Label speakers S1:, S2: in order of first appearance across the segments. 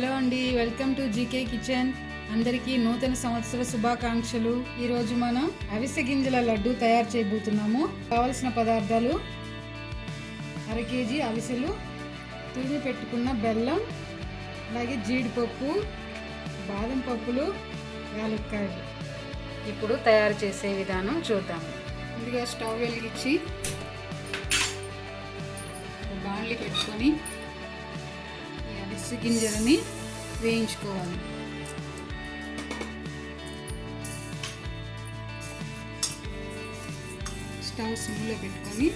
S1: Hello అండి welcome to GK kitchen. అందరికీ నూతన సంవత్సర శుభాకాంక్షలు. ఈరోజు మనం అవిసె గింజల లడ్డు తయారు చేయబోతున్నాము. కావలసిన పదార్థాలు అర కేజీ అవిసెలు తురిమి పెట్టుకున్న బెల్లం అలాగే జీడిపప్పు బాదం పప్పులు యాలక్కాయలు. ఇప్పుడు తయారు చేసే విధానం చూద్దాం. ముందుగా స్టవ్ వెలిగించి బాండ్లీ పెట్టుకొని ఈ గింజలని వేయించుకోవాలి స్టవ్ సిమ్లో పెట్టుకొని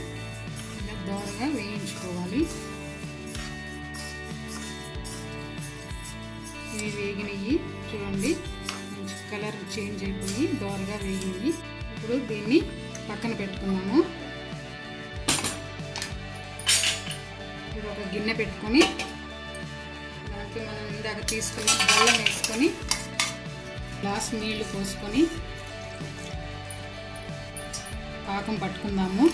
S1: ఇలా దోరగా వేయించుకోవాలి ఇవి వేగినవి చూడండి మంచి కలర్ చేంజ్ అయిపోయి దోరగా వేగింది ఇప్పుడు దీన్ని పక్కన పెట్టుకున్నాము ఇప్పుడు ఒక గిన్నె పెట్టుకొని దాంట్లో మనం ఇందాక తీసుకున్న బెల్లం వేసుకొని గ్లాస్ నీళ్ళు పోసుకొని పాకం పట్టుకుందాము.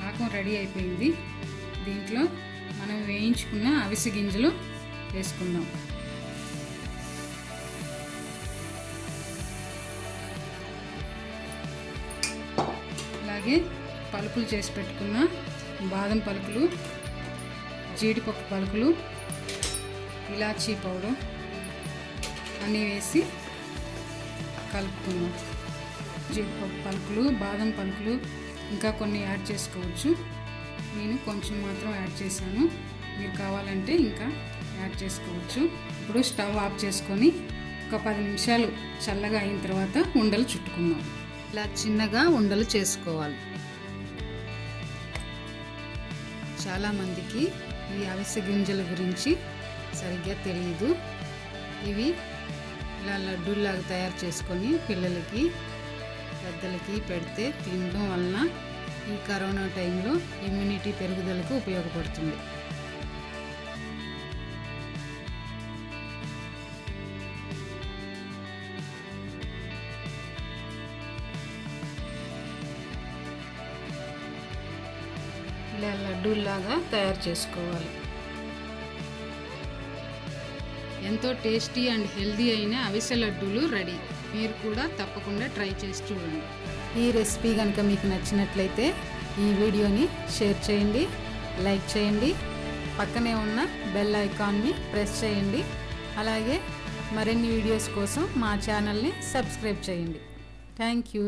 S1: పాకం రెడీ అయిపోయింది. దీంట్లో మనం వేయించుకున్న అవిసె గింజలు వేసుకుందాం. అలాగే పలుకులు చేసి పెట్టుకున్న బాదం పలుకులు జీడిపప్పు పలుకులు ఇలాచీ పౌడర్ అన్నీ వేసి కలుపుకుందాం. జీడిపప్పు పలుకులు బాదం పలుకులు ఇంకా కొన్ని యాడ్ చేసుకోవచ్చు. నేను కొంచెం మాత్రం యాడ్ చేశాను. మీరు కావాలంటే ఇంకా యాడ్ చేసుకోవచ్చు. ఇప్పుడు స్టవ్ ఆఫ్ చేసుకొని ఒక పది నిమిషాలు చల్లగా అయిన తర్వాత ఉండలు చుట్టుకుందాం. ఇలా చిన్నగా ఉండలు చేసుకోవాలి. చాలామందికి ఈ అవిసె గింజల గురించి సరిగ్గా తెలియదు ఇవి ఇలా లడ్డూలాగా తయారు చేసుకొని పిల్లలకి పెద్దలకి పెడితే తినడం వలన ఈ కరోనా టైంలో ఇమ్యూనిటీ పెరుగుదలకు ఉపయోగపడుతుంది. ఇలా లడ్డూలాగా తయారు చేసుకోవాలి. ఎంతో టేస్టీ అండ్ హెల్దీ అయిన అవిసె లడ్డూలు రెడీ. మీరు కూడా తప్పకుండా ట్రై చేసి చూడండి. ఈ రెసిపీ కనుక మీకు నచ్చినట్లయితే ఈ వీడియోని షేర్ చేయండి లైక్ చేయండి పక్కనే ఉన్న బెల్ ఐకాన్ని ప్రెస్ చేయండి అలాగే మరిన్ని వీడియోస్ కోసం మా ఛానల్ని సబ్స్క్రైబ్ చేయండి. Thank you.